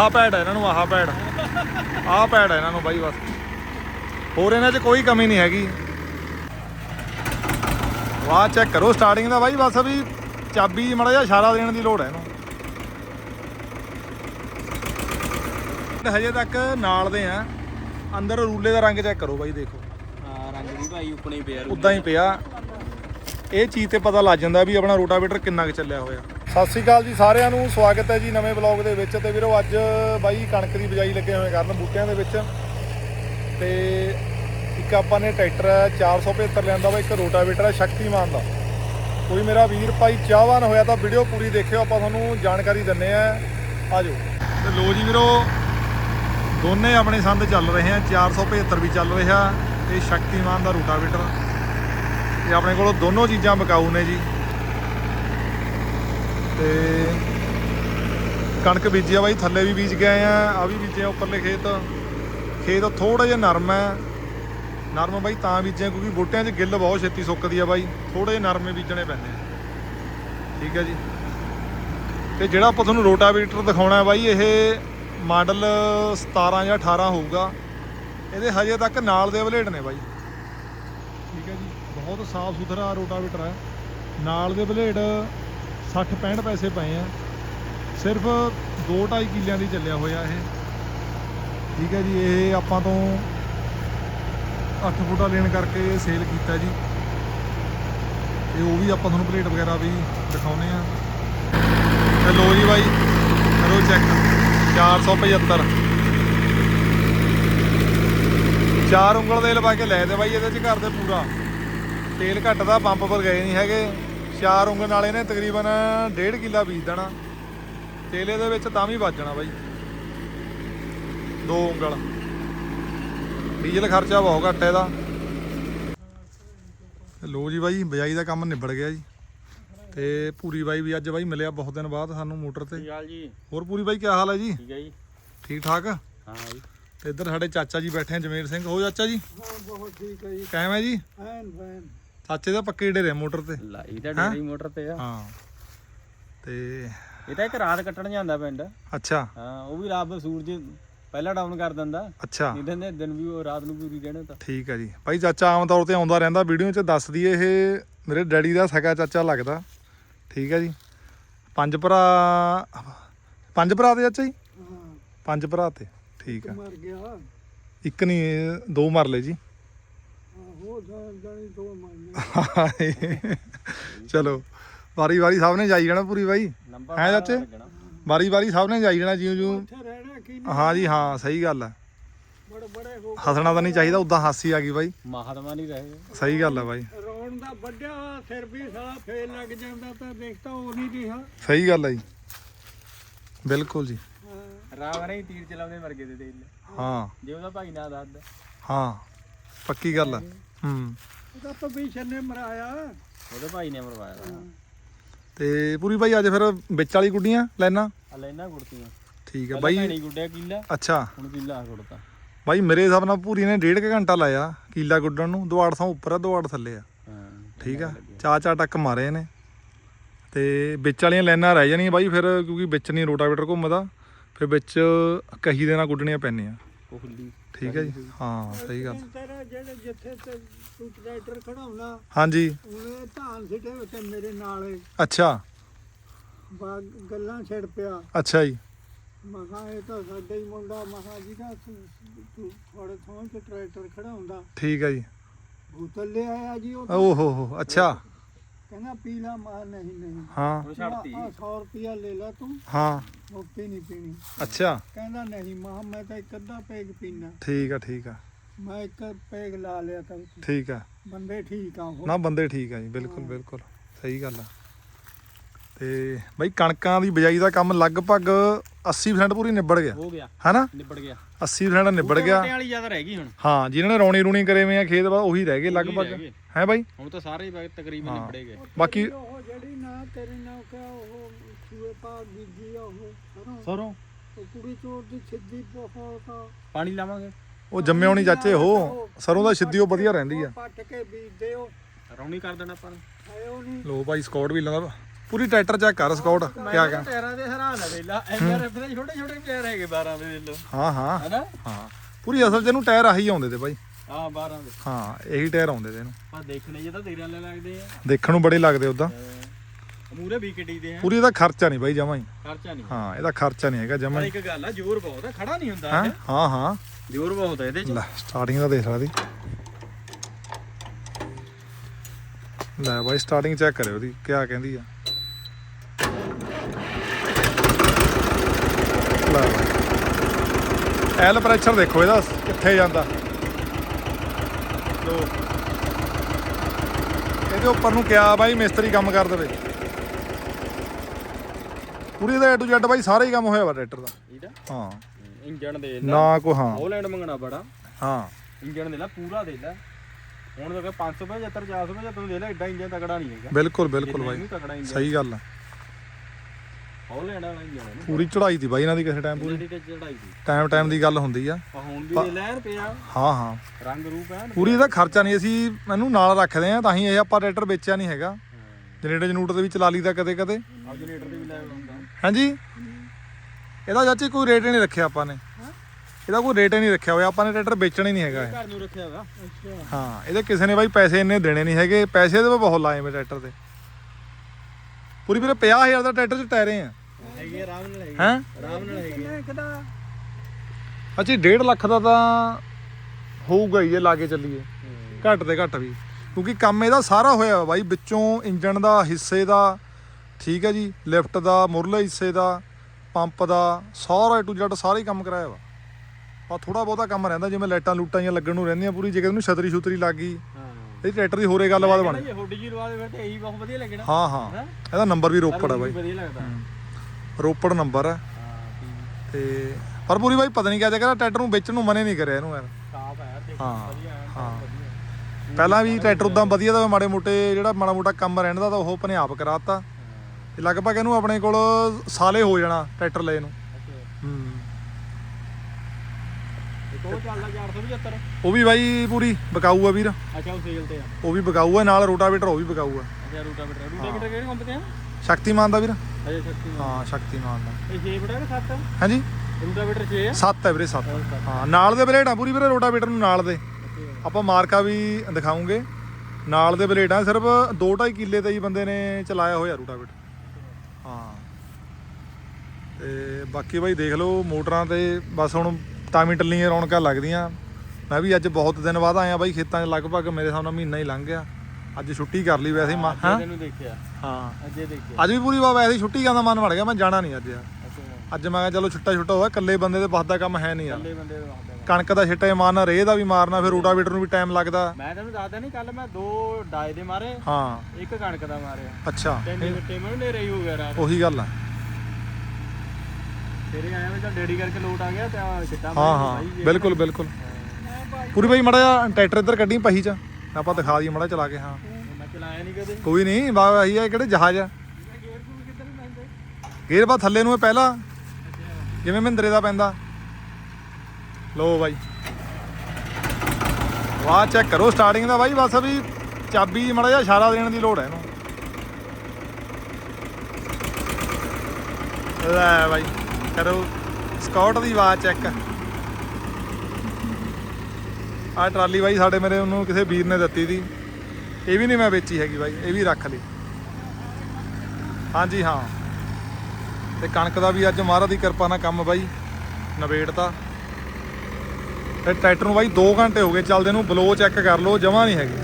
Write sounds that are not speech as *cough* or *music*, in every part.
ਆਹ ਪੈੜ ਹੈ ਇਹਨਾਂ ਨੂੰ ਆਹ ਪੈੜ ਆਹ ਪੈੜ ਹੈ ਇਹਨਾਂ ਨੂੰ ਬਾਈ ਬਸ। ਹੋਰ ਇਹਨਾਂ 'ਚ ਕੋਈ ਕਮੀ ਨਹੀਂ ਹੈਗੀ। ਵਾਹ ਚੈੱਕ ਕਰੋ ਸਟਾਰਟਿੰਗ ਦਾ ਬਾਈ ਬਸ ਵੀ ਚਾਬੀ ਮੜਾ ਜਿਹਾ ਇਸ਼ਾਰਾ ਦੇਣ ਦੀ ਲੋੜ ਹੈ ਇਹਨੂੰ। ਹਜੇ ਤੱਕ ਨਾਲ ਦੇ ਆ। ਅੰਦਰ ਰੂਲੇ ਦਾ ਰੰਗ ਚੈੱਕ ਕਰੋ ਬਾਈ ਦੇਖੋ। ਹਾਂ ਰੰਗ ਵੀ ਭਾਈ ਉੱਪਣੇ ਹੀ ਪਿਆ ਉਦਾਂ ਹੀ ਪਿਆ। ਇਹ ਚੀਜ਼ ਤੇ ਪਤਾ ਲੱਗ ਜਾਂਦਾ ਵੀ ਆਪਣਾ ਰੋਟਾਵੇਟਰ ਕਿੰਨਾ ਕੁ ਚੱਲਿਆ ਹੋਇਆ। ਸਤਿ ਸ਼੍ਰੀ ਅਕਾਲ ਜੀ ਸਾਰਿਆਂ ਨੂੰ, ਸਵਾਗਤ ਹੈ ਜੀ ਨਵੇਂ ਬਲੌਗ ਦੇ ਵਿੱਚ। ਤੇ ਵੀਰੋ, ਅੱਜ ਬਾਈ ਕਣਕ ਦੀ ਬਿਜਾਈ ਲੱਗੇ ਹੋਏ ਕਰਨ ਬੂਟਿਆਂ ਦੇ ਵਿੱਚ। ਤੇ ਇੱਕ ਆਪਾਂ ਨੇ ਟਰੈਕਟਰ 475 ਲਿਆਂਦਾ ਵਾ, ਇੱਕ ਰੋਟਾਵੇਟਰ ਹੈ ਸ਼ਕਤੀਮਾਨ ਦਾ। ਕੋਈ ਮੇਰਾ ਵੀਰ ਭਾਈ ਚਾਹਵਾਨ ਹੋਇਆ ਤਾਂ ਵੀਡੀਓ ਪੂਰੀ ਦੇਖਿਓ, ਆਪਾਂ ਤੁਹਾਨੂੰ ਜਾਣਕਾਰੀ ਦਿੰਨੇ ਆ। ਆਜੋ। ਤੇ ਲੋ ਜੀ ਵੀਰੋ, ਦੋਨੇ ਆਪਣੇ ਸੰਦ ਚੱਲ ਰਹੇ ਆ 475 ਵੀ ਚੱਲ ਰਿਹਾ, ਤੇ ਸ਼ਕਤੀਮਾਨ ਦਾ ਰੋਟਾਵੇਟਰ। ਤੇ ਆਪਣੇ ਕੋਲ ਦੋਨੋਂ ਚੀਜ਼ਾਂ ਬਕਾਊ ਨੇ ਜੀ। ਤੇ ਕਣਕ ਬੀਜੀ ਆ ਬਾਈ, ਥੱਲੇ ਵੀ ਬੀਜ ਗਏ ਆ ਆ ਵੀ ਬੀਜੇ ਆ ਉੱਪਰਲੇ ਖੇਤ। ਖੇਤ ਥੋੜਾ ਜਿਹਾ ਨਰਮ ਹੈ। ਨਰਮ ਬਾਈ ਤਾਂ ਬੀਜੇ ਕਿਉਂਕਿ ਬੂਟਿਆਂ 'ਚ ਗਿੱਲ ਬਹੁਤ ਛੇਤੀ ਸੁੱਕਦੀ ਆ ਬਾਈ। ਥੋੜੇ ਜਿਹੇ ਨਰਮੇ ਬੀਜਣੇ ਪੈਂਦੇ ਆ। ਠੀਕ ਹੈ ਜੀ। ਤੇ ਜਿਹੜਾ ਆਪਾਂ ਤੁਹਾਨੂੰ ਰੋਟਾਵੇਟਰ ਦਿਖਾਉਣਾ ਹੈ ਬਾਈ, ਇਹ ਮਾਡਲ 17 ਜਾਂ 18 ਹੋਊਗਾ। ਇਹਦੇ ਹਜੇ ਤੱਕ ਨਾਲ ਦੇ ਬਲੇਡ ਨੇ ਬਾਈ। ਠੀਕ ਹੈ ਜੀ। ਬਹੁਤ ਸਾਫ਼ ਸੁਥਰਾ ਰੋਟਾਵੇਟਰ ਹੈ। ਨਾਲ ਦੇ ਬਲੇਡ 60 65 ਪੈਸੇ ਪਏ ਆ। ਸਿਰਫ 2.5 ਕਿੱਲਿਆਂ ਦੀ ਚੱਲਿਆ ਹੋਇਆ ਇਹ। ਠੀਕ ਹੈ ਜੀ, ਇਹ ਆਪਾਂ ਤੋਂ 8 ਫੁੱਟਾ ਲੈਣ ਕਰਕੇ ਸੇਲ ਕੀਤਾ ਜੀ। ਤੇ ਉਹ ਵੀ ਆਪਾਂ ਤੁਹਾਨੂੰ ਪਲੇਟ ਵਗੈਰਾ ਵੀ ਦਿਖਾਉਨੇ ਆ ਹੈਲੋ ਜੀ ਬਾਈ, ਕਰੋ ਚੈੱਕ 475 ਚਾਰ ਉਂਗਲ ਦੇ ਲਵਾ ਕੇ ਲੈ ਦੇ ਬਾਈ ਇਹਦੇ ਚ ਘਰ ਦੇ ਪੂਰਾ। ਤੇਲ ਘੱਟ ਦਾ, ਪੰਪ ਪਰ ਗਏ ਨਹੀਂ ਹੈਗੇ। ਚਾਰ ਉਂਗਲ ਨਾਲ ਇਹਨੇ ਤਕਰੀਬਨ 1.5 ਕਿੱਲਾ ਬੀਜ ਦੇਣਾ। ਤੇਲੇ ਦੇ ਵਿੱਚ ਤਾਂ ਵੀ ਵੱਜਣਾ ਬਾਈ। ਦੋ ਉਂਗਲ। ਡੀਜ਼ਲ ਖਰਚਾ ਬਹੁਤ ਘੱਟ ਹੈ ਇਹਦਾ। ਲੋ ਜੀ ਬਾਈ ਬਿਜਾਈ ਦਾ ਕੰਮ ਨਿਬੜ ਗਿਆ ਜੀ। ਤੇ ਪੂਰੀ ਬਾਈ ਵੀ ਅੱਜ ਬਾਈ ਮਿਲਿਆ ਬਹੁਤ ਦਿਨ ਬਾਅਦ ਸਾਨੂੰ ਮੋਟਰ ਤੇ। ਹਾਲ ਜੀ? ਹੋਰ ਪੂਰੀ ਬਾਈ ਕੀ ਹਾਲ ਹੈ ਜੀ? ਠੀਕ ਹੈ ਜੀ। ਠੀਕ ਠਾਕ? ਹਾਂ ਜੀ। ਤੇ ਇੱਧਰ ਸਾਡੇ ਚਾਚਾ ਜੀ ਬੈਠੇ ਆ ਜਮੇਰ ਸਿੰਘ। ਹੋ ਚਾਚਾ ਜੀ? ਹਾਂ ਬਹੁਤ ਠੀਕ ਹੈ ਜੀ। ਹੈ ਜੀ? ਐਨ ਵੈਨ। ਚਾਚੇ ਦਾ ਪੱਕੇ ਡੇਰੇ ਮੋਟਰ ਤੇ। ਲਾਈ ਤਾਂ ਡੇਰੀ ਮੋਟਰ ਤੇ ਆ। ਹਾਂ। ਤੇ ਇਹ ਤਾਂ ਇੱਕ ਰਾਤ ਕੱਟਣ ਜਾਂਦਾ ਪਿੰਡ। ਅੱਛਾ। ਹਾਂ ਉਹ ਵੀ ਰੱਬ ਸੂਰਜ ਪਹਿਲਾਂ ਡਾਊਨ ਕਰ ਦਿੰਦਾ। ਅੱਛਾ। ਨਹੀਂ ਦਿੰਦੇ ਦਿਨ ਵੀ ਉਹ ਰਾਤ ਨੂੰ ਪੂਰੀ ਰਹਿਣਾ ਤਾਂ। ਠੀਕ ਹੈ ਜੀ। ਭਾਈ ਚਾਚਾ ਆਮ ਤੌਰ ਤੇ ਆਉਂਦਾ ਰਹਿੰਦਾ। ਵੀਡੀਓ 'ਚ ਦੱਸ ਦਈਏ ਇਹ ਮੇਰੇ ਡੈਡੀ ਦਾ ਸਗਾ ਚਾਚਾ ਲੱਗਦਾ। ਠੀਕ ਹੈ ਜੀ। ਪੰਜ ਭਰਾ ਪੰਜ ਭਰਾ ਤੇ ਚਾਚਾ ਜੀ? ਹਾਂ। ਪੰਜ ਭਰਾ ਤੇ। ਠੀਕ ਆ। ਮਰ ਗਿਆ। ਇੱਕ ਨਹੀਂ ਦੋ ਮਰ ਲਏ ਜੀ। *laughs* ਚਲੋ ਵਾਰੀ ਵਾਰੀ ਸਭ ਨੇ ਜਾਈ ਜਾਣਾ ਪੂਰੀ ਬਾਈ। ਹੈ ਚਾਚੇ? ਵਾਰੀ ਵਾਰੀ ਸਭ ਨੇ ਜਾਈ ਜਾਣਾ ਜਿਉਂ ਜਿਉਂ। ਹਾਂ ਜੀ ਹਾਂ ਸਹੀ ਗੱਲ ਹੈ ਹੱਸਣਾ ਤਾਂ ਨਹੀਂ ਚਾਹੀਦਾ ਉਦਾਂ ਹਾਸੀ ਆ ਗਈ ਬਾਈ। ਮਹਾਤਮਾ ਨਹੀਂ ਰਹੇ। ਸਹੀ ਗੱਲ ਹੈ ਬਾਈ। ਰੌਣ ਦਾ ਵੱਡਿਆ ਸਿਰ ਵੀ ਸਾਲਾ ਫੇਰ ਲੱਗ ਜਾਂਦਾ ਤਾਂ ਦੇਖਤਾ ਉਹ ਨਹੀਂ ਰਿਹਾ। ਸਹੀ ਗੱਲ ਹੈ ਜੀ। ਬਿਲਕੁਲ ਜੀ। ਹਾਂ। ਰਾਮ ਨਹੀਂ ਤੀਰ ਚਲਾਉਂਦੇ ਵਰਗੇ ਦੇ ਤੇਲ ਹਾਂ। ਜੇ ਉਹਦਾ ਭਾਈ ਨਾ ਦੱਸਦਾ। ਹਾਂ ਪੱਕੀ ਗੱਲ ਹੈ ਹੂੰ। ਉਹਦਾ ਪਵੀਸ਼ਨ ਨੇ ਮਰਾਇਆ। ਉਹਦੇ ਭਾਈ ਨੇ ਮਰਵਾਇਆ ਤੇ। ਪੂਰੀ ਬਾਈ ਅੱਜ ਫਿਰ ਵਿੱਚ ਵਾਲੀ ਗੁੱਡੀਆਂ ਲੈਣਾ ਆ ਲੈਣਾ ਗੁੜਤੀਆਂ। ਠੀਕ ਹੈ ਬਾਈ ਬਾਈ ਭੈਣੀ ਗੁੱਡਿਆ ਕਿੱਲਾ ਅੱਛਾ। ਹੁਣ ਕਿੱਲਾ ਗੁੜਤਾ। ਬਾਈ ਮੇਰੇ ਹਿਸਾਬ ਨਾਲ ਪੂਰੀ ਨੇ ਡੇਢ ਕੁ ਘੰਟਾ ਲਾਇਆ ਕੀਲਾ ਗੁੱਡਣ ਨੂੰ ਦਵਾੜ ਤੋਂ ਉੱਪਰ ਆ ਦਵਾੜ ਥੱਲੇ ਆ। ਹਾਂ ਠੀਕ ਆ? ਚਾ ਚਾ ਟੱਕ ਮਾਰੇ ਨੇ। ਤੇ ਵਿੱਚ ਵਾਲੀਆਂ ਲਾਈਨਾਂ ਰਹਿ ਜਾਣੀਆਂ ਬਾਈ ਫਿਰ ਕਿਉਂਕਿ ਵਿੱਚ ਨਹੀਂ ਰੋਟਾਵੇਟਰ ਘੁੰਮਦਾ। ਫਿਰ ਵਿੱਚ ਕਹੀ ਦੇ ਨਾਲ ਗੁੱਡਣੀਆਂ ਪੈਣੀਆਂ ਕੋਹਲੀ। ਠੀਕ ਹੈ ਜੀ? ਹਾਂ ਸਹੀ ਗੱਲ। ਤੇਰਾ ਜਿਹੜੇ ਜਿੱਥੇ ਤੇ ਤੂੰ ਟਰੈਕਟਰ ਖੜਾਉਣਾ ਹਾਂਜੀ। ਉਹਨੇ ਧਾਨ ਸਿੱਟੇ ਉੱਤੇ ਮੇਰੇ ਨਾਲ। ਅੱਛਾ। ਬਾ- ਗੱਲਾਂ ਛਿੜ ਪਿਆ। ਅੱਛਾ ਜੀ। ਮਹਾ ਇਹ ਤਾਂ ਸਾਡਾ ਹੀ ਮੁੰਡਾ ਮਹਾ ਜੀ ਦਾ ਤੂੰ ਤੂੰ ਥੋੜੇ ਥੋਂ ਤੇ ਟਰੈਕਟਰ ਖੜਾਉਂਦਾ ਠੀਕ ਹੈ ਜੀ। ਬੋਤਲ ਲੈ ਆਇਆ ਜੀ ਉਹ। ਓ ਹੋ ਹੋ ਅੱਛਾ। ਕਹਿੰਦਾ ਪੀ ਲਾ ਮਾ ਨਹੀਂ ਨਹੀਂ। ਹਾਂ। ਉਹ ਛੱਡਤੀ ਆ 100 ਰੁਪਿਆ ਲੈ ਲੈ ਤੂੰ। ਹਾਂ। ਮੁਫਤੀ ਨਹੀਂ ਪੀਣੀ। ਅੱਛਾ। ਕਹਿੰਦਾ ਨਹੀਂ ਮਾ ਮੈਂ ਤਾਂ ਇੱਕ ਅੱਧਾ ਪੈਗ ਪੀਣਾ ਠੀਕ ਆ ਠੀਕ ਆ। ਮੈਂ ਇੱਕ ਪੈਗ ਲਾ ਲਿਆ ਤਾਂ ਠੀਕ ਆ। ਬੰਦੇ ਠੀਕ ਆ ਉਹ ਨਾ ਬੰਦੇ ਠੀਕ ਆ ਜੀ ਬਿਲਕੁਲ ਬਿਲਕੁਲ। ਸਹੀ ਗੱਲ ਆ। ਤੇ ਬਈ ਕਣਕਾਂ ਦੀ ਬਿਜਾਈ ਦਾ ਕੰਮ ਲਗਭਗ 80% ਪੂਰੀ ਨਿਬੜ ਗਿਆ ਹੋ ਗਿਆ ਹੈਨਾ ਨਿਬੜ ਗਿਆ 80% ਨਿਬੜ ਗਿਆ ਬੂਟੇ ਵਾਲੀ ਜ਼ਿਆਦਾ ਰਹਿ ਗਈ ਹੁਣ ਹਾਂ ਜਿਨ੍ਹਾਂ ਨੇ ਰੌਣੀ ਰੂਣੀ ਕਰੇ ਹੋਏ ਆ ਖੇਤ ਬਾ ਉਹੀ ਰਹਿ ਗਏ ਲਗਭਗ। ਹੈ ਬਾਈ ਹੁਣ ਤਾਂ ਸਾਰੇ ਹੀ ਤਕਰੀਬਨ ਹਾਂ। ਨਿਬੜੇ ਗਏ ਬਾਕੀ- ਉਹ ਜਿਹੜੀ ਨਾ ਤੇਰੇ ਨਾਲ ਕਿਹਾ ਉਹ ਸੂਏ ਪਾ ਬੀਜੀ ਆ ਉਹ ਸਰੋਂ ਉਹ ਕੁੜੀ ਚੋਰ ਦੀ ਸਿੱਧੀ ਬਹੁਤ ਆ ਪਾਣੀ ਲਾਵਾਂਗੇ ਉਹ ਜੰਮੇ ਹੋਣੀ ਚਾਚੇ ਉਹ ਸਰੋਂ ਦਾ ਸਿੱਧੀ ਉਹ ਵਧੀਆ ਰਹਿੰਦੀ ਆ ਪੱਟ ਕੇ ਬੀਜਦੇ ਉਹ ਰੌਣੀ ਕਰ ਦੇਣਾ ਆਪਾਂ ਨੇ। ਆਇਓ ਨਹੀਂ ਲੋ ਭਾਈ ਸਕਾਟ ਵੀ ਲਾਉਂਦਾ ਪੂਰੀ ਟਰੈਕਟਰ ਚੈੱਕ ਕਰ ਸਕਾਊਟ ਕਿਆ ਕਿਆ ਟਾਇਰਾਂ ਦੇ ਹੈਰਾਨ ਆ ਵੇਲਾ ਐਮਆਰਐਫ ਦੇ ਛੋਟੇ ਛੋਟੇ ਟਾਇਰ ਹੈਗੇ 12 ਦੇ ਦੇ ਲੋ ਹਾਂ ਹਾਂ। ਹਨਾ? ਹਾਂ। ਪੂਰੀ ਅਸਲ ਚ ਇਹਨੂੰ ਟਾਇਰ ਆਹੀ ਆਉਂਦੇ ਤੇ ਬਾਈ। ਹਾਂ 12 ਦੇ। ਹਾਂ ਇਹੀ ਟਾਇਰ ਆਉਂਦੇ ਤੇ ਇਹਨੂੰ। ਪਰ ਦੇਖਣੇ ਜੇ ਤਾਂ ਤੇਰੇ ਵਾਲੇ ਲੱਗਦੇ ਆ। ਦੇਖਣ ਨੂੰ ਬੜੇ ਲੱਗਦੇ ਉਦਾਂ। ਮੂਰੇ ਵੀਕਟੀ ਦੇ ਆ। ਪੂਰੀ ਇਹਦਾ ਖਰਚਾ ਨਹੀਂ ਬਾਈ ਜਮਾਂ ਹੀ। ਖਰਚਾ ਨਹੀਂ। ਹਾਂ ਇਹਦਾ ਖਰਚਾ ਨਹੀਂ ਹੈਗਾ ਜਮਾਂ ਪਰ ਇੱਕ ਗੱਲ ਆ ਜ਼ੋਰ ਬਹੁਤ ਆ ਖੜਾ ਨਹੀਂ ਹੁੰਦਾ ਹਾਂ? ਇਹ। ਹਾਂ ਹਾਂ। ਜ਼ੋਰ ਬਹੁਤ ਆ ਇਹਦੇ ਚ। ਲੈ ਸਟਾਰਟਿੰਗ ਦਾ ਦੇਖ ਸਕਦੀ ਲੈ ਬਾਈ ਸਟਾਰਟਿੰਗ ਚੈੱਕ ਕਰਿਓ ਉਹਦੀ ਕਿਆ ਕਹਿੰਦੀ ਆ ਲੈ ਬਾਈ ਐਲ ਪ੍ਰੈਸ਼ਰ ਦੇਖੋ ਇਹਦਾ ਕਿੱਥੇ ਜਾਂਦਾ। ਲੋ। ਇਹਦੇ ਉੱਪਰ ਨੂੰ ਕਿਆ ਬਾਈ ਮਿਸਤਰੀ ਕੰਮ ਕਰ ਦੇਵੇ। ਪੂਰੀ ਦਾ ਏ ਟੂ ਜ਼ੈਡ ਬਾਈ ਸਾਰਾ ਹੀ ਕੰਮ ਹੋਇਆ ਵਾ ਟਰੈਕਟਰ ਦਾ। ਇਹਦਾ ਹਾਂ। ਇੰਜਣ ਦੇ ਨਾ ਕੋ ਹਾਂ। ਹੋਲੈਂਡ ਮੰਗਣਾ ਬੜਾ। ਹਾਂ। ਇੰਜਣ ਦੇ ਲੈ ਪੂਰਾ ਦੇ ਲੈ। ਹੁਣ ਤਾਂ 575 400 ਜਾਂ ਤੂੰ ਦੇ ਲੈ ਐਡਾ ਇੰਜਣ ਤਕੜਾ ਨਹੀਂ ਹੈਗਾ। ਬਿਲਕੁਲ ਬਿਲਕੁਲ ਬਾਈ। ਸਹੀ ਗੱਲ ਆ। ਹੋਲੈਂਡ ਵਾਲਾ ਇੰਜਣ ਹੈ ਨਾ। ਪੂਰੀ ਚੜਾਈ ਦੀ ਬਾਈ ਇਹਨਾਂ ਦੀ ਕਿਸੇ ਟਾਈਮ ਪੂਰੀ। ਜਿਹੜੀ ਤੇ ਚੜਾਈ ਦੀ ਟਾਈਮ ਟਾਈਮ ਦੀ ਗੱਲ ਹੁੰਦੀ ਆ। ਆ ਹੁਣ ਵੀ ਦੇ ਲੈਣ ਪਿਆ। ਹਾਂ ਹਾਂ। ਰੰਗ ਰੂਪ ਹੈ ਪੂਰੀ ਇਹਦਾ ਖਰਚਾ ਨਹੀਂ ਅਸੀਂ ਇਹਨੂੰ ਨਾਲ ਰੱਖਦੇ ਆ ਤਾਂ ਹੀ ਇਹ ਆਪਾਂ ਟਰੈਕਟਰ ਵੇਚਿਆ ਨਹੀਂ ਹੈਗਾ। ਜਨਰੇਟਰ ਜਨੂਟਰ ਦੇ ਵੀ ਚਲਾ ਲਈਦਾ ਕਦੇ ਕਦੇ। ਆਲਟਰਨੇਟਰ ਦੇ ਵੀ ਲੈ ਹੁੰਦਾ। ਹਾਂਜੀ? ਇਹਦਾ ਚਾਚੀ ਕੋਈ ਰੇਟ ਨਹੀਂ ਰੱਖਿਆ ਆਪਾਂ ਨੇ। ਇਹਦਾ ਕੋਈ ਰੇਟ ਨਹੀਂ ਰੱਖਿਆ ਹੋਇਆ ਆਪਾਂ ਨੇ ਟਰੈਕਟਰ ਵੇਚਣਾ ਹੀ ਨਹੀਂ ਹੈਗਾ ਇਹ। ਘਰ ਨੂੰ ਰੱਖਿਆ ਵਾ ਅੱਛਾ। ਹਾਂ ਇਹਦੇ ਕਿਸੇ ਨੇ ਬਾਈ ਪੈਸੇ ਇੰਨੇ ਦੇਣੇ ਨਹੀਂ ਹੈਗੇ ਪੈਸੇ ਇਹਦੇ 'ਤੇ ਬਹੁਤ ਲਾਏ ਮੈਂ ਟਰੈਕਟਰ ਤੇ। ਪੂਰੀ ਵੀਰੇ 50000 ਦਾ ਟਰੈਕਟਰ 'ਚ ਟਾਇਰੇ ਆ। ਹੈਗੇ ਆਰਾਮ ਨਾਲ ਹੈਗੇ ਹੈਂ? ਆਰਾਮ ਨਾਲ ਹੈਗੇ ਕਿੰਨੇ ਅੱਛੀ 1.5 ਲੱਖ ਦਾ ਤਾਂ ਹੋਊਗਾ ਹੀ ਇਹ ਲਾ ਕੇ ਚੱਲੀਏ। ਘੱਟ ਤੇ ਘੱਟ ਵੀ। ਕਿਉਂਕਿ ਕੰਮ ਇਹਦਾ ਸਾਰਾ ਹੋਇਆ ਵਾ ਬਾਈ ਵਿੱਚੋਂ ਇੰਜਨ ਦਾ ਹਿੱਸੇ ਦਾ ਠੀਕ ਹੈ ਜੀ ਲਿਫਟ ਦਾ ਮੁਰਲੇ ਹਿੱਸੇ ਦਾ ਪੰਪ ਦਾ ਸਾਰਾ ਟੂ ਜੱਟ ਸਾਰੇ ਹੀ ਕੰਮ ਕਰਾਇਆ ਵਾ। ਆ ਥੋੜਾ ਬਹੁਤਾ ਕੰਮ ਰਹਿੰਦਾ ਜਿਵੇਂ ਲਾਈਟਾਂ ਲੂਟਾਂ ਜਾਂ ਲੱਗਣ ਨੂੰ ਰਹਿੰਦੀਆਂ ਪੂਰੀ ਜੇ ਨੂੰ ਛਤਰੀ ਛੁਤਰੀ ਲੱਗ ਗਈ ਹਾਂ। ਇਹ ਟਰੈਕਟਰ ਦੀ ਹੋਰੇ ਗੱਲਬਾਤ ਬਣ ਜੇ ਹੋਡੀ ਜੀ ਲਵਾ ਦੇ ਫਿਰ ਤੇ ਇਹੀ ਬਹੁਤ ਵਧੀਆ ਲੱਗਣਾ। ਹਾਂ ਹਾਂ। ਹੈਂ? ਇਹਦਾ ਨੰਬਰ ਵੀ ਰੋਪੜ ਆ ਬਾਈ। ਵਧੀਆ ਲੱਗਦਾ। ਰੋਪੜ ਨੰਬਰ ਠੀਕ ਤੇ ਪਰ ਪੂਰੀ ਬਾਈ ਪਤਾ ਨਹੀਂ ਕਿਆ ਜਗ੍ਹਾ ਟਰੈਕਟਰ ਨੂੰ ਵੇਚਣ ਨੂੰ ਮਨੇ ਨਹੀਂ ਕਰਿਆ ਇਹਨੂੰ ਯਾਰ। ਸਾਫ਼ ਦੇਖ ਵਧੀਆ ਹੈ ਪਹਿਲਾਂ ਵੀ ਟਰੈਕਟਰ ਉਦਾਂ ਵਧੀਆ ਦਾ ਮਾੜੇ ਮੋਟੇ ਜਿਹੜਾ ਮਾੜਾ ਮੋਟਾ ਕੰਮ ਰਹਿੰਦਾ ਤਾਂ ਉਹ ਆਪਣੇ ਆਪ ਕਰਾਤਾ। ਤੇ ਲਗਭਗ ਇਹਨੂੰ ਆਪਣੇ ਕੋਲ ਸਾਲੇ ਹੋ ਜਾਣਾ ਟਰੈਕਟਰ ਲਏ ਨੂੰ। ਹੂੰ। ਉਹ ਚੱਲਦਾ 475 ਉਹ ਵੀ ਬਾਈ ਪੂਰੀ ਬਕਾਊ ਆ ਵੀਰ। ਅੱਛਾ ਉਹ ਸੇਲ ਤੇ ਆ। ਉਹ ਵੀ ਬਕਾਊ ਆ ਨਾਲ ਰੋਟਾਵੇਟਰ ਉਹ ਵੀ ਬਕਾਊ ਆ। ਅੱਛਾ ਰੂਟਾਵੇਟਰ। ਰੂਟਾਵੇਟਰ ਕਿਹੜੇ ਕੰਪਨੀ ਤੇ ਆ? ਸ਼ਕਤੀਮਾਨ ਦਾ ਵੀਰ? ਅਜੇ ਸ਼ਕਤੀ ਹਾਂ ਸ਼ਕਤੀਮਾਨ ਦਾ। ਇਹ 6 ਬੜਾ ਕਿ 7 ਹਾਂਜੀ? ਰੂਟਾਵੇਟਰ 6 ਆ? 7 ਹੈ ਵੀਰੇ 7 ਹਾਂ ਨਾਲ ਦੇ ਬਲੇਡ ਆ ਪੂਰੀ ਵੀਰੇ ਰੋਟਾਵੇਟਰ ਨੂੰ ਨਾਲ ਦੇ। ਆਪਾਂ ਮਾਰਕਾ ਵੀ ਦਿਖਾਉਂਗੇ। ਨਾਲ ਦੇ ਬਲੇਡ ਆ ਸਿਰਫ 2.5 ਕਿੱਲੇ ਤੇ ਹੀ ਬੰਦੇ ਨੇ ਚਲਾਇਆ ਹੋਇਆ ਰੂਟਾਵੇਟਰ। ਹਾਂ। ਤੇ ਬਾਕੀ ਬਾਈ ਦੇਖ ਲਓ ਮੋਟਰਾਂ ਤੇ ਬਸ ਹੁਣ ਟਾਮੀ ਟੱਲੀਆਂ ਰੌਣਕਾਂ ਲੱਗਦੀਆਂ। ਮੈਂ ਵੀ ਅੱਜ ਬਹੁਤ ਦਿਨ ਬਾਅਦ ਆਇਆ ਬਾਈ ਖੇਤਾਂ 'ਚ ਲਗਭਗ ਮੇਰੇ ਹਿਸਾਬ ਨਾਲ ਮਹੀਨਾ ਹੀ ਲੰਘ ਗਿਆ। ਅੱਜ ਛੁੱਟੀ ਕਰ ਲਈ ਵੈਸੇ ਮਾ- ਹਾਂ? ਤੈਨੂੰ ਦੇਖਿਆ। ਹਾਂ। ਅਜੇ ਦੇਖਿਆ। ਅੱਜ ਵੀ ਪੂਰੀ ਵਾ ਵੈਸੇ ਛੁੱਟੀ ਕਰਨ ਦਾ ਮਨ ਬਣ ਗਿਆ ਮੈਂ ਜਾਣਾ ਨਹੀਂ ਅੱਜ। ਯਾਰ ਅੱਜ ਮੈਂ ਕਿਹਾ ਚਲੋ ਛੁੱਟਾ ਛੁੱਟਾ ਹੋਇਆ ਇਕੱਲੇ ਬੰਦੇ ਦੇ ਬਸ ਦਾ ਕੰਮ ਹੈ ਨਹੀਂ ਯਾਰ ਕੱਲੇ ਬੰਦੇ ਦਾ। ਕਣਕ ਦਾ ਛਿੱਟਾ ਹੀ ਮਾਰਨਾ ਰੇਹ ਦਾ ਵੀ ਮਾਰਨਾ ਫਿਰ ਰੋਟਾਵੇਟਰ ਨੂੰ ਵੀ ਟਾਈਮ ਲੱਗਦਾ। ਮੈਂ ਤੈਨੂੰ ਦੱਸਦਾ ਨਹੀਂ ਕੱਲ ਮੈਂ ਦੋ ਡਾਏ ਦੇ ਮਾਰੇ ਹਾਂ। ਇੱਕ ਕਣਕ ਦਾ ਮਾਰਿਆ। ਅੱਛਾ। ਤਿੰਨ ਘੰਟੇ ਮੈਨੂੰ ਨੇਰੇ ਹੀ ਹੋ ਗਿਆ ਰਾਤ। ਉਹੀ ਗੱਲ ਆ। ਤੇਰੇ ਆਇਆ ਮੈਂ ਤਾਂ ਡੈਡੀ ਕਰਕੇ ਲੋਟ ਆ ਗਿਆ ਤੇ ਆ ਛਿੱਟਾ ਹਾਂ ਹਾਂ। ਬਿਲਕੁਲ ਬਿਲਕੁਲ। ਪੂਰੀ ਬਾਈ ਮੜਾ ਜਾ ਟਰੈਕਟਰ ਇੱਧਰ ਕੱਢੀ ਪਹੀ ਚ। ਆਪਾਂ ਦਿਖਾ ਦਈਏ ਮੜਾ ਚਲਾ ਕੇ ਹਾਂ। ਮੈਂ ਚਲਾਇਆ ਨਹੀਂ ਕਦੇ। ਕੋਈ ਨਹੀਂ ਬਾ ਆਹੀ ਆ ਇਹ ਕਿਹੜੇ ਜਹਾਜ਼ ਆ? ਗੇਅਰ ਬਾ ਥੱਲੇ ਨੂੰ ਹੈ ਪਹਿਲਾ ਜਿਵੇਂ ਮਹਿੰਦਰੇ ਦਾ ਪੈਂਦਾ? ਲੋ ਬਾਈ। ਵਾਹ ਚੈੱਕ ਕਰੋ ਸਟਾਰਟਿੰਗ ਦਾ ਬਾਈ ਬਸ ਵੀ ਚਾਬੀ ਮੜਾ ਜਾ ਇਸ਼ਾਰਾ ਦੇਣ ਦੀ ਲੋੜ ਹੈ ਇਹਨੂੰ। ਲੈ ਬਾਈ ਕਰੋ। ਸਕਾਟ ਦੀ ਆਵਾਜ਼ ਚੈੱਕ ਆ ਟਰਾਲੀ ਬਾਈ ਸਾਡੇ ਮੇਰੇ ਉਹਨੂੰ ਕਿਸੇ ਵੀਰ ਨੇ ਦਿੱਤੀ ਦੀ। ਇਹ ਵੀ ਨਹੀਂ ਮੈਂ ਵੇਚੀ ਹੈਗੀ ਬਾਈ, ਇਹ ਵੀ ਰੱਖ ਲਈ। ਹਾਂਜੀ ਹਾਂ। ਤੇ ਕਣਕ ਦਾ ਵੀ ਅੱਜ ਮਹਾਰਾਜ ਦੀ ਕਿਰਪਾ ਨਾਲ ਕੰਮ ਬਾਈ ਨਵੇੜਤਾ ਤੇ ਟਰੈਕਟਰ ਨੂੰ ਬਾਈ 2 ਘੰਟੇ ਹੋ ਗਏ ਚੱਲਦੇ ਨੂੰ ਬਲੋ ਚੈੱਕ ਕਰ ਲਓ ਜਮਾ ਨਹੀਂ ਹੈਗੀ।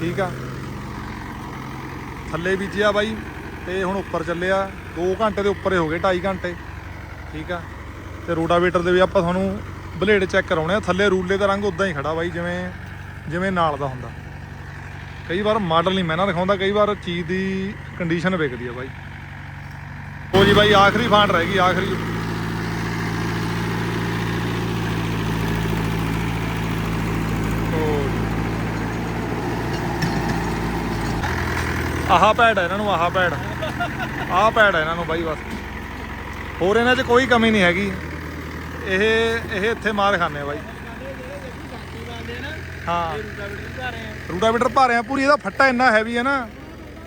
ਠੀਕ ਆ। ਥੱਲੇ ਬੀਜਿਆ ਬਾਈ, ਤੇ ਹੁਣ ਉੱਪਰ ਚੱਲਿਆ। 2 ਘੰਟੇ ਦੇ ਉੱਪਰ ਹੋ ਗਏ 2.5 ਘੰਟੇ। ਠੀਕ ਆ। ਤੇ ਰੋਟਾਵੇਟਰ ਦੇ ਵੀ ਆਪਾਂ ਤੁਹਾਨੂੰ ਬਲੇਡ ਚੈੱਕ ਕਰਾਉਣੇ ਆ, ਥੱਲੇ ਰੂਲੇ ਦਾ ਰੰਗ ਉਦਾਂ ਹੀ ਖੜਾ ਬਾਈ, ਜਿਵੇਂ ਜਿਵੇਂ ਨਾਲ ਦਾ ਹੁੰਦਾ। ਕਈ ਵਾਰ ਮਾਡਲ ਨਹੀਂ ਮੈਂ ਨਾ ਦਿਖਾਉਂਦਾ, ਕਈ ਵਾਰ ਚੀਜ਼ ਦੀ ਕੰਡੀਸ਼ਨ ਵਿਕਦੀ ਆ ਬਾਈ। ਹੋ ਜੀ ਬਾਈ, ਆਖਰੀ ਫਾਂਟ ਰਹਿ ਗਈ, ਆਖਰੀ। ਉਹ ਜੀ। ਆਹ ਪੈੜ ਹੈ ਇਹਨਾਂ ਨੂੰ, ਆਹਾ ਪੈੜ ਆਹ ਪੈੜ ਹੈ ਇਹਨਾਂ ਨੂੰ ਬਾਈ ਬਸ। ਹੋਰ ਇਹਨਾਂ 'ਚ ਕੋਈ ਕਮੀ ਨਹੀਂ ਹੈਗੀ। ਇਹ ਇਹ ਇੱਥੇ ਮਾਰ ਖਾਂਦੇ ਆ ਬਾਈ। ਹਾਂ। ਰੂਟਾਵੇਟਰ ਰੂਟਾਵੇਟਰ ਭਾਰੇ ਆ ਪੂਰੀ ਇਹਦਾ ਫੱਟਾ ਇੰਨਾ ਹੈਵੀ ਹੈ ਨਾ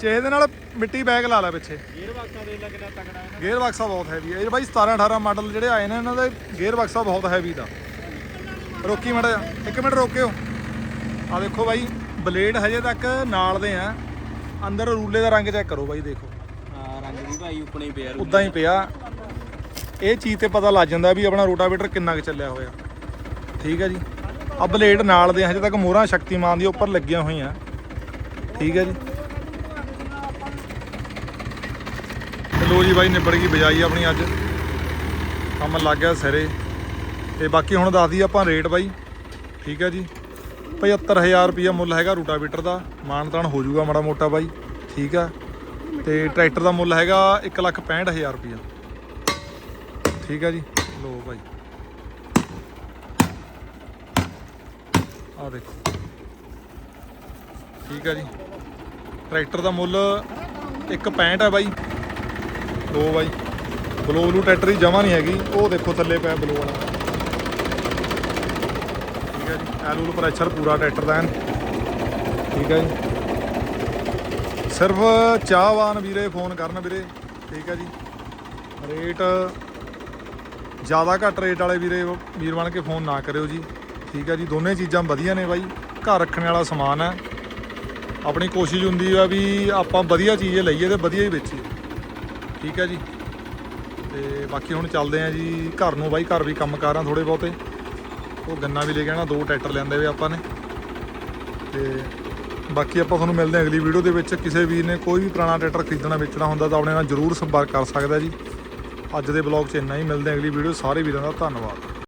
ਚੇ ਦੇ ਨਾਲ ਮਿੱਟੀ ਬੈਗ ਲਾ ਲੈ ਪਿੱਛੇ। ਗੇਅਰ ਬਾਕਸਾਂ ਦੇ ਲੱਗ ਕਿੰਨਾ ਤਕੜਾ ਹੈ ਗੇਅਰ ਬਕਸਾ ਬਹੁਤ ਹੈਵੀ ਹੈ ਇਹ ਬਾਈ 17 18 ਮਾਡਲ ਜਿਹੜੇ ਆਏ ਨੇ ਇਹਨਾਂ ਦੇ ਗੇਅਰ ਬਕਸਾ ਬਹੁਤ ਹੈਵੀ ਦਾ। ਰੋਕੀ ਮੜਾ ਇੱਕ ਮਿੰਟ ਰੋਕਿਓ। ਆ ਦੇਖੋ ਬਾਈ ਬਲੇਡ ਹਜੇ ਤੱਕ ਨਾਲ ਦੇ ਆ। ਅੰਦਰ ਰੂਲੇ ਦਾ ਰੰਗ ਚੈੱਕ ਕਰੋ ਬਾਈ ਦੇਖੋ। ਹਾਂ ਰੰਗ ਵੀ ਭਾਈ ਉੱਪਣੇ ਪਿਆ ਉਦਾਂ ਹੀ ਪਿਆ। ਇਹ ਚੀਜ਼ ਤੇ ਪਤਾ ਲੱਗ ਜਾਂਦਾ ਵੀ ਆਪਣਾ ਰੋਟਾਵੇਟਰ ਕਿੰਨਾ ਕੁ ਚੱਲਿਆ ਹੋਇਆ। ਠੀਕ ਹੈ ਜੀ? ਆ ਬਲੇਡ ਨਾਲ ਦੇ ਹਜੇ ਤੱਕ ਮੋਹਰਾਂ ਸ਼ਕਤੀਮਾਨ ਦੀ ਉੱਪਰ ਲੱਗੀਆਂ ਹੋਈਆਂ। ਠੀਕ ਹੈ ਜੀ? ਤੇ ਲੋ ਜੀ ਬਾਈ, ਨਿਬੜ ਗਈ ਬਜਾਈ ਆਪਣੀ ਅੱਜ। ਕੰਮ ਲੱਗ ਗਿਆ ਸਿਰੇ। ਤੇ ਬਾਕੀ ਹੁਣ ਦੱਸ ਦਈਏ ਆਪਾਂ ਰੇਟ ਬਾਈ। ਠੀਕ ਹੈ ਜੀ? 75000 ਰੁਪਈਆ ਮੁੱਲ ਹੈਗਾ ਰੂਟਾਵੀਟਰ ਦਾ। ਮਾਨ ਤਾਨ ਹੋ ਜਾਊਗਾ ਮਾੜਾ ਮੋਟਾ ਬਾਈ। ਠੀਕ ਆ ਤੇ ਟਰੈਕਟਰ ਦਾ ਮੁੱਲ ਹੈਗਾ 165000 ਰੁਪਈਆ। ਠੀਕ ਆ ਜੀ। ਲੋ ਭਾਈ। ਆ ਦੇਖੋ। ਠੀਕ ਆ ਜੀ। ਟਰੈਕਟਰ ਦਾ ਮੁੱਲ 165 ਹੈ ਬਾਈ। ਲੋ ਬਾਈ। ਬਲੋ ਬਲੂ ਟਰੈਕਟਰ ਹੀ ਜਮਾ ਨਹੀਂ ਹੈਗੀ। ਉਹ ਦੇਖੋ ਥੱਲੇ ਪਿਆ ਬਲੋ ਵਾਲਾ। ਠੀਕ ਹੈ ਜੀ। ਐਲੂਲ ਪ੍ਰੈਸ਼ਰ ਪੂਰਾ ਟਰੈਕਟਰ ਦਾ ਐਨ। ਠੀਕ ਹੈ ਜੀ। ਸਿਰਫ ਚਾਹਵਾਨ ਵੀਰੇ ਫੋਨ ਕਰਨ ਵੀਰੇ। ਠੀਕ ਹੈ ਜੀ। ਰੇਟ ਜ਼ਿਆਦਾ ਘੱਟ ਰੇਟ ਵਾਲੇ ਵੀਰੇ, ਵੀਰ ਬਣ ਕੇ ਫੋਨ ਨਾ ਕਰਿਓ ਜੀ। ਠੀਕ ਹੈ ਜੀ, ਦੋਨੇ ਚੀਜ਼ਾਂ ਵਧੀਆ ਨੇ ਬਾਈ। ਘਰ ਰੱਖਣ ਵਾਲਾ ਸਮਾਨ ਹੈ। ਆਪਣੀ ਕੋਸ਼ਿਸ਼ ਹੁੰਦੀ ਆ ਵੀ ਆਪਾਂ ਵਧੀਆ ਚੀਜ਼ ਲਈਏ ਤੇ ਵਧੀਆ ਹੀ ਵੇਚੀਏ। ਠੀਕ ਹੈ ਜੀ। ਤੇ ਬਾਕੀ ਹੁਣ ਚੱਲਦੇ ਆ ਜੀ, ਘਰ ਨੂੰ ਬਾਈ, ਘਰ ਵੀ ਕੰਮ ਕਾਰਾਂ ਥੋੜੇ ਬਹੁਤੇ। ਉਹ ਗੰਨਾ ਵੀ ਲੈ ਕੇ ਆਣਾ ਦੋ ਟਰੈਕਟਰ ਲੈਂਦੇ ਵੇ ਆਪਾਂ ਨੇ। ਤੇ ਬਾਕੀ ਆਪਾਂ ਤੁਹਾਨੂੰ ਮਿਲਦੇ ਹਾਂ ਅਗਲੀ ਵੀਡੀਓ ਦੇ ਵਿੱਚ। ਕਿਸੇ ਵੀਰ ਨੇ ਕੋਈ ਵੀ ਪੁਰਾਣਾ ਟਰੈਕਟਰ ਖਰੀਦਣਾ, ਵੇਚਣਾ ਹੁੰਦਾ ਤਾਂ ਆਪਣੇ ਨਾਲ ਜਰੂਰ ਸੰਪਰਕ ਕਰ ਸਕਦਾ ਜੀ। ਅੱਜ ਦੇ ਬਲੌਗ 'ਚ ਇੰਨਾ ਹੀ ਮਿਲਦੇ ਹਾਂ ਅਗਲੀ ਵੀਡੀਓ ਸਾਰੇ ਵੀਰਾਂ ਦਾ ਧੰਨਵਾਦ।